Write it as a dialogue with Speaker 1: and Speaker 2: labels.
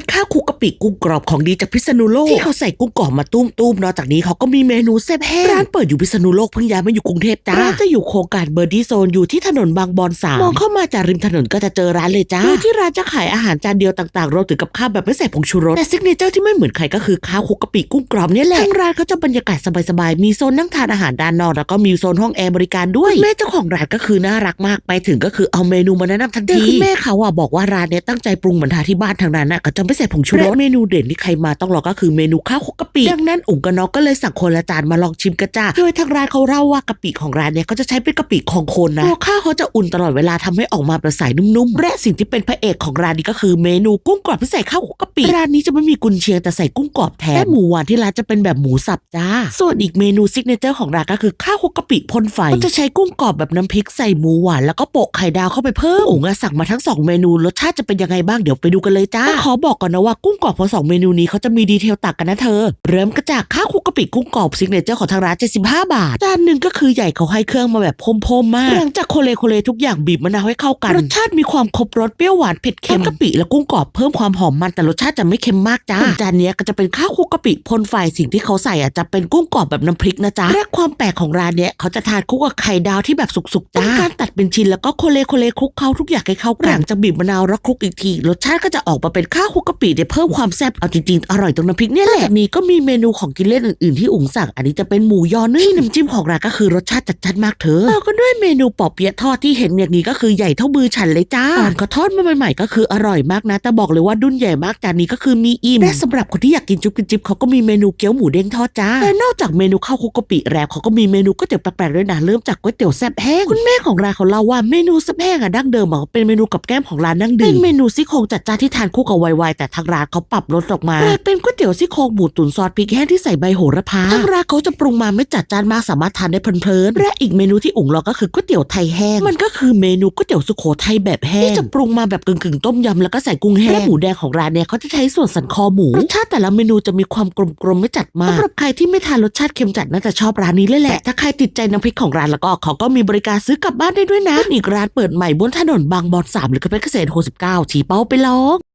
Speaker 1: านข้าวคลุกกะปิกุ้งกรอบของดีจากพิษณุโลกที่เขาใส่กุ้งกรอบมาตุ้มๆนอกจากนี้เขาก็มีเมนูแซ่บแห้งร้านเปิดอยู่พิษณุโลกเพิ่งย้ายมาอยู่กรุงเทพจ้าร้านจะอยู่โครงการเบอร์ดี้โซนอยู่ที่ถนนบางบอนสามมองเข้ามาจากริมถนนก็จะเจอร้านเลยจ้าโดยที่ร้านจะขายอาหารจานเดียวต่างๆรวมถึงกับข้าวแบบไม่ใส่ผงชูรสแต่ซิกเนเจอร์ที่ไม่เหมือนใครก็คือข้าวคลุกกะปิกุ้งกรอบเนี่ยแหละทางร้านเขาจะบรรยากาศสบายๆมีโซนนั่งทานอาหารด้านนอกแล้วก็มีโซนห้องแอร์บริการด้วยคุณแม่เจ้าของร้านก็คือน่ารักมากไปถึงก็คือเอาเมนูมาแนะนำทันทีคุณแม่เขาอะบอกว่าร้านเนี้ยตั้งใจปรุงเหมือนทานที่บ้านทางนั้นน่ะก็จะไม่ใส่ผงชูรสเมนูเด่นที่ใครมาต้องรอก็คือเมนูข้าวคลุกกะปิดังนั้นอุ๋งกับน้องก็เลยสั่งคนละจานมาลองชิมกันจ้าโดยทางร้านเขาเล่าว่ากะปิของร้านเนี้ยก็จะใช้เป็นกะปิของโคนนะตัวข้าวเขาจะอุ่นตลอดเวลาทำให้ออกมาเป็นสายนุ่มๆและสิ่งที่เป็นพระเอกของร้านนี้ก็คือเมนูกุ้งกรอบที่ใส่ข้าวคลุกกะปิร้านนี้จะไม่มีกุนเชียงแต่ใส่กุ้งกรอบแทนและหมูหวานที่ร้านจะเป็นแบบหมูสับจ้า ส่วนอีกเมนูซิกเนเจอร์ของร้านก็คือข้าวคลุกกะปิพ่นไฟก็จะใช้กุ้งกรอบแบบน้ำพริกใส่หมูหวานแล้วก็โปะไข่ดาวเข้าไปเพิ่มอุ๋งอะสั่งมาทั้งสองเมนูรสชาติจะเป็นยังไงบ้างเดี๋ยวไปดูกันเลยจ้าแต่ขอบอกก่อนนะว่ากุ้งกรอบของสองเมนูนี้เขาจะมีดีเทลต่างกันนะเธอ เริ่มก็จากข้าวคลุกกะปิกุ้งกรอบซิกเนเจอร์ของทางร้าน75 บาท จานหนึ่งก็คือใหญ่เขาให้เครื่องมาแบบพรมๆมากหลังจากโคเลโคเลทุกอย่างบีบมะนาวให้เข้ากัน รสชาติมีความครบรสเปรี้ยวหวานเผ็ดเค็มกะปิและกุ้งกรอบเพิ่มความหอมมันแต่รสชาติจะไม่เค็มมากจ้าส่วนจานเนี้ยก็จะเป็นข้าวคลุกกะปิพ่นไฟสิ่งที่เขาใส่อะจะเป็นกุ้งกรอบแบบน้ำพริกนะจ๊ะและความแปลกของร้านเนี้ยเขาจะทานคู่กับไข่ดาวที่แบบสุกๆจ้าเป็นการตัดเป็นชิ้นแล้วก็โคเลโคเลคลุกเคล้าทุกอย่างให้เข้ากันหลังจากบีบมะนาวแล้วคลุกอีกทีรสชาติก็จะออกมาเป็นข้าวคลุกกะปิเนี่ยเพิ่มความแซ่บเอาจริงๆ อร่อยตรงน้ำพริกเนี่ยแหละจากนี้ก็มีเมนูของกินเล่นอื่นๆที่อุ๋งสั่ง อันนี้จะเป็นหมูยอนึ่งที่น้ำจิ้มของร้านก็คือรสชาติจัดจ้านมากเธอต่อกันด้วยเมนูปอเปี๊ยะทอดที่เห็นอย่างนี้ก็คือใหญ่เท่ามือฉันเลยจ้าตอนเขาทอดมาใหม่ๆก็คืออร่อยมากนะ แต่บอกเลยว่าดุนใหญ่มากจานนี้ก็คือมีอิ่มและสำหรับคนที่อยากกินจุ๊บกินจิ๊บเขาก็มีเมนูเกี๊ยวหมูเด้งทอดจ้าและนอกจากเมนูข้าวคลุกกะปิแล้วเขาก็มีเมนูก๋วยเตี๋ยวแปลกๆด้วยนะเริ่มจากก๋วยเตี๋ยวแซ่บแห้งคุณแม่ของร้านเขาเล่าว่าเมนูแซ่บแห้งอะดั้งเดิมอะเป็นเมนูกับแก้มของร้านดั้งเดิมเป็นเมนูซี่โครงจัดจ้านที่ทานคู่กับไวๆแต่ทางร้านเขาปรับรสออกมากลายเป็นก๋วยเตี๋ยวซี่โครงหมูตุ๋นซอสพริกแห้งที่ใส่ใบโหระพาทางร้านเขาจะปรุงมาไม่จัดจ้านมากสามารถทานได้เพลินๆและอีกเมนูที่อุ๋งรอก็คือก๋วยเตี๋ยวไทยแห้งมันก็คือเมนูก๋วยเตี๋ยวสุโขทัยแบบแห้งที่จะปรุงมาแบบกึ่งๆต้มยำแล้วก็ใส่กุ้งแห้งและหมูแดงของร้านเนี่ยเขาจะใช้ส่วนสันคอหมูรสชาติแต่ละเมนูจะมีความกลมๆไม่จัดมากสำหรับใครที่ไม่ทานรสชาติเค็มจัดน่าจะชอบร้านนี้เลยแหละถ้าใครติดใจน้ำพริกของร้านแล้วก็เขาก็มีบริการซื้อกลับบ้านได้ด้วยนะอีกร้านเปิดใหม่บนถนนบางบอนสามหรือก็เป็นเกษตร69ชี้เป้าไปลอง